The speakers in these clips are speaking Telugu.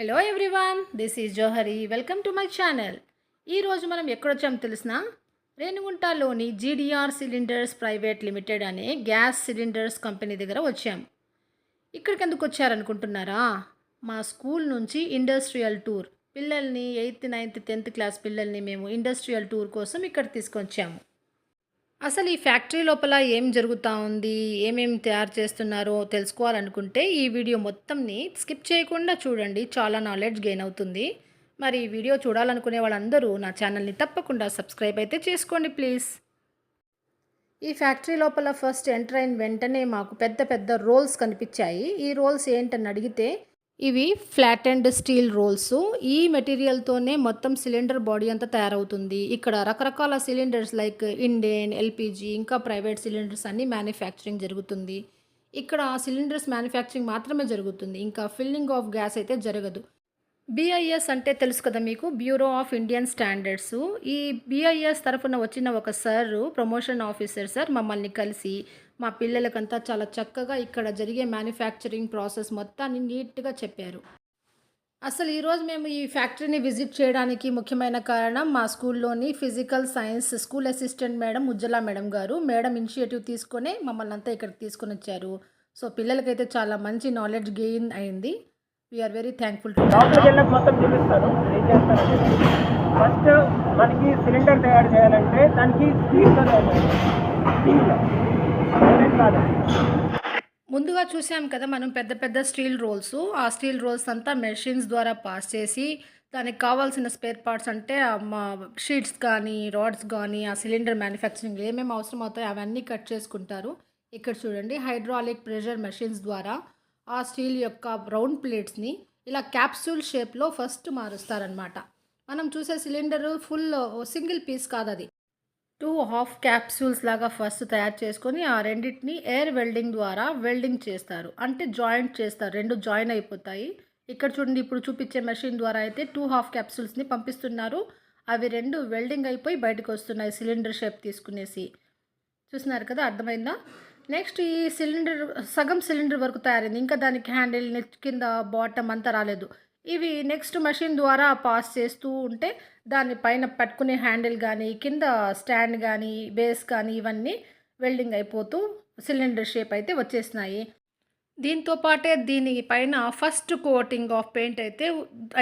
Hello everyone this is Johari welcome to my channel ఈరోజు మనం ఎక్కడొచ్చామో తెలిసిన? రేణుగుంటలోని జీడిఆర్ సిలిండర్స్ ప్రైవేట్ లిమిటెడ్ అనే గ్యాస్ సిలిండర్స్ కంపెనీ దగ్గర వచ్చాము ఇక్కడికి ఎందుకు వచ్చారనుకుంటున్నారా? మా స్కూల్ నుంచి ఇండస్ట్రియల్ టూర్ పిల్లల్ని ఎయిత్ నైన్త్ టెన్త్ క్లాస్ పిల్లల్ని మేము ఇండస్ట్రియల్ టూర్ కోసం ఇక్కడ తీసుకొచ్చాము. అసలు ఈ ఫ్యాక్టరీ లోపల ఏం జరుగుతూ ఉంది? ఏమేమి తయారు చేస్తున్నారో తెలుసుకోవాలనుకుంటే ఈ వీడియో మొత్తంని స్కిప్ చేయకుండా చూడండి. చాలా నాలెడ్జ్ గెయిన్ అవుతుంది. మరి ఈ వీడియో చూడాలనుకునే వాళ్ళందరూ నా ఛానల్ని తప్పకుండా సబ్స్క్రైబ్ అయితే చేసుకోండి ప్లీజ్. ఈ ఫ్యాక్టరీ లోపల ఫస్ట్ ఎంటర్ అయిన వెంటనే మాకు పెద్ద పెద్ద రోల్స్ కనిపించాయి. ఈ రోల్స్ ఏంటని అడిగితే ఇవి ఫ్లాట్ అండ్ స్టీల్ రోల్స్. ఈ మెటీరియల్తోనే మొత్తం సిలిండర్ బాడీ అంతా తయారవుతుంది. ఇక్కడ రకరకాల సిలిండర్స్ లైక్ ఇండేన్ ఎల్పిజి ఇంకా ప్రైవేట్ సిలిండర్స్ అన్ని మ్యానుఫ్యాక్చరింగ్ జరుగుతుంది. ఇక్కడ సిలిండర్స్ మ్యానుఫ్యాక్చరింగ్ మాత్రమే జరుగుతుంది. ఇంకా ఫిల్లింగ్ ఆఫ్ గ్యాస్ అయితే జరగదు. బిఐఎస్ అంటే తెలుసు కదా మీకు? బ్యూరో ఆఫ్ ఇండియన్ స్టాండర్డ్స్ ఈ బిఐఎస్ తరఫున వచ్చిన ఒక సార్ ప్రమోషన్ ఆఫీసర్ సార్ మమ్మల్ని కలిసి మా పిల్లలకంతా చాలా చక్కగా ఇక్కడ జరిగే మ్యానుఫ్యాక్చరింగ్ ప్రాసెస్ మొత్తాన్ని నీట్గా చెప్పారు. అసలు ఈరోజు మేము ఈ ఫ్యాక్టరీని విజిట్ చేయడానికి ముఖ్యమైన కారణం మా స్కూల్లోని physical science school assistant madam Ujjala madam garu. Madam initiative తీసుకొని మమ్మల్ని అంతా ఇక్కడికి తీసుకొని వచ్చారు సో పిల్లలకైతే చాలా మంచి నాలెడ్జ్ గెయిన్ అయింది. We are very thankful to లోపలికి వెళ్ళక మొత్తం చూపిస్తాను. ఏం చేస్తానంటే ఫస్ట్ మనకి సిలిండర్ తయారు చేయాలంటే దానికి స్టీల్తో తయారు చేయాలి. ముందుగా చూసాం కదా మనం పెద్ద పెద్ద స్టీల్ రోల్స్. ఆ స్టీల్ రోల్స్ అంతా మెషిన్స్ ద్వారా పాస్ చేసి దానికి కావాల్సిన స్పేర్ పార్ట్స్ అంటే మా షీట్స్ కానీ రాడ్స్ కానీ ఆ సిలిండర్ మ్యానుఫ్యాక్చరింగ్ ఏమేమి అవసరం అవుతాయో అవన్నీ కట్ చేసుకుంటారు. ఇక్కడ చూడండి హైడ్రాలిక్ ప్రెషర్ మెషిన్స్ ద్వారా ఆ స్టీల్ యొక్క రౌండ్ ప్లేట్స్ని ఇలా క్యాప్సూల్ షేప్లో ఫస్ట్ మారుస్తారనమాట మనం చూసే సిలిండర్ ఫుల్ సింగిల్ పీస్ కాదు అది టూ హాఫ్ క్యాప్సూల్స్ లాగా ఫస్ట్ తయారు చేసుకొని ఆ రెండింటిని ఎయిర్ వెల్డింగ్ ద్వారా వెల్డింగ్ చేస్తారు. అంటే జాయింట్ చేస్తారు. రెండు జాయిన్ అయిపోతాయి. ఇక్కడ చూడండి ఇప్పుడు చూపించే మెషిన్ ద్వారా అయితే టూ హాఫ్ క్యాప్సూల్స్ని పంపిస్తున్నారు. అవి రెండు వెల్డింగ్ అయిపోయి బయటకు వస్తున్నాయి సిలిండర్ షేప్ తీసుకునేసి. చూస్తున్నారు కదా అర్థమైందా? నెక్స్ట్ ఈ సిలిండర్ సగం సిలిండర్ వరకు తయారైంది. ఇంకా దానికి హ్యాండిల్ నెట్ కింద బాటమ్ అంతా రాలేదు. ఇవి నెక్స్ట్ మెషిన్ ద్వారా పాస్ చేస్తూ ఉంటే దాని పైన పట్టుకునే హ్యాండిల్ కానీ కింద స్టాండ్ కానీ బేస్ కానీ ఇవన్నీ వెల్డింగ్ అయిపోతూ సిలిండర్ షేప్ అయితే వచ్చేసినాయి. దీంతో పాటే దీని పైన ఫస్ట్ కోటింగ్ ఆఫ్ పెయింట్ అయితే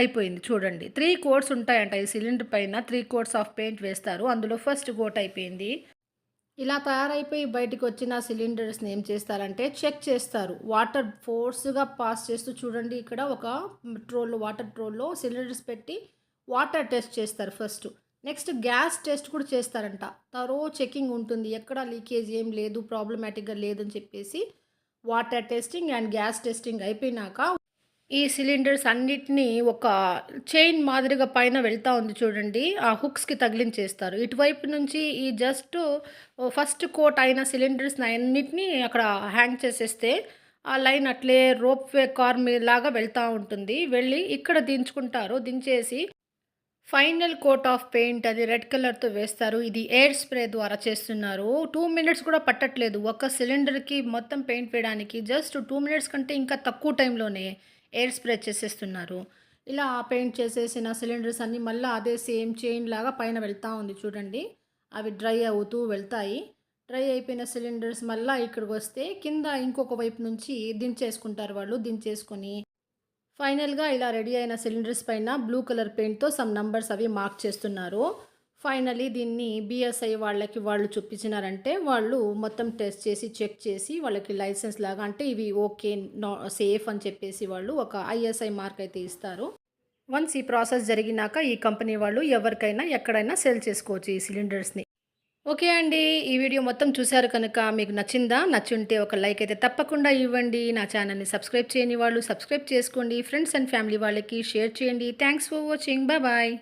అయిపోయింది. చూడండి. త్రీ కోట్స్ ఉంటాయంట ఈ సిలిండర్ పైన. త్రీ కోట్స్ ఆఫ్ పెయింట్ వేస్తారు. అందులో ఫస్ట్ కోట్ అయిపోయింది. ఇలా తయారైపోయి బయటకు వచ్చిన సిలిండర్స్ని ఏం చేస్తారంటే చెక్ చేస్తారు. వాటర్ ఫోర్స్గా పాస్ చేస్తూ చూడండి ఇక్కడ ఒక ట్రోల్లో వాటర్ ట్రోల్లో సిలిండర్స్ పెట్టి వాటర్ టెస్ట్ చేస్తారు ఫస్ట్. నెక్స్ట్ గ్యాస్ టెస్ట్ కూడా చేస్తారంట. తరో చెకింగ్ ఉంటుంది. ఎక్కడ లీకేజ్ ఏం లేదు ప్రాబ్లమాటిక్గా లేదని చెప్పేసి water testing and gas testing అయిపోయినాక ఈ సిలిండర్స్ అన్నిటినీ ఒక చైన్ మాదిరిగా పైన వెళ్తూ ఉంది చూడండి. ఆ హుక్స్కి తగిలించేస్తారు. ఇటువైపు నుంచి ఈ జస్ట్ ఫస్ట్ కోట్ అయిన సిలిండర్స్ అన్నిటినీ అక్కడ హ్యాంగ్ చేసేస్తే ఆ లైన్ అట్లే రోప్ వే కార్ మీద లాగా వెళ్తూ ఉంటుంది. వెళ్ళి ఇక్కడ దించుకుంటారు. దించేసి ఫైనల్ కోట్ ఆఫ్ పెయింట్ అది రెడ్ కలర్తో వేస్తారు. ఇది ఎయిర్ స్ప్రే ద్వారా చేస్తున్నారు. టూ మినిట్స్ కూడా పట్టట్లేదు. ఒక సిలిండర్కి మొత్తం పెయింట్ వేయడానికి జస్ట్ టూ మినిట్స్ కంటే ఇంకా తక్కువ టైంలోనే ఎయిర్ స్ప్రే చేసేస్తున్నారు. ఇలా పెయింట్ చేసేసిన సిలిండర్స్ అన్నీ మళ్ళీ అదే సేమ్ చైన్ లాగా పైన వెళ్తూ ఉంది చూడండి. అవి డ్రై అవుతూ వెళ్తాయి. డ్రై అయిపోయిన సిలిండర్స్ మళ్ళీ ఇక్కడికి వస్తే కింద ఇంకొక వైపు నుంచి దించేసుకుంటారు వాళ్ళు. దించేసుకొని ఫైనల్గా ఇలా రెడీ అయిన సిలిండర్స్ పైన బ్లూ కలర్ పెయింట్తో సమ్ నంబర్స్ అవి మార్క్ చేస్తున్నారు. ఫైనలీ దీన్ని బిఎస్ఐ వాళ్ళకి వాళ్ళు చూపించినారంటే వాళ్ళు మొత్తం టెస్ట్ చేసి చెక్ చేసి వాళ్ళకి లైసెన్స్ లాగా అంటే ఇవి ఓకే నా సేఫ్ అని చెప్పేసి వాళ్ళు ఒక ఐఎస్ఐ మార్క్ అయితే ఇస్తారు. వన్స్ ఈ ప్రాసెస్ జరిగినాక ఈ కంపెనీ వాళ్ళు ఎవరికైనా ఎక్కడైనా సెల్ చేసుకోవచ్చు ఈ సిలిండర్స్ని. ఓకే అండి ఈ వీడియో మొత్తం చూశారు కనుక మీకు నచ్చిందా? నచ్చుంటే ఒక లైక్ అయితే తప్పకుండా ఇవ్వండి. నా ఛానల్ని సబ్స్క్రైబ్ చేయని వాళ్ళు సబ్స్క్రైబ్ చేసుకోండి. ఫ్రెండ్స్ అండ్ ఫ్యామిలీ వాళ్ళకి షేర్ చేయండి. Thanks for watching. Bye bye.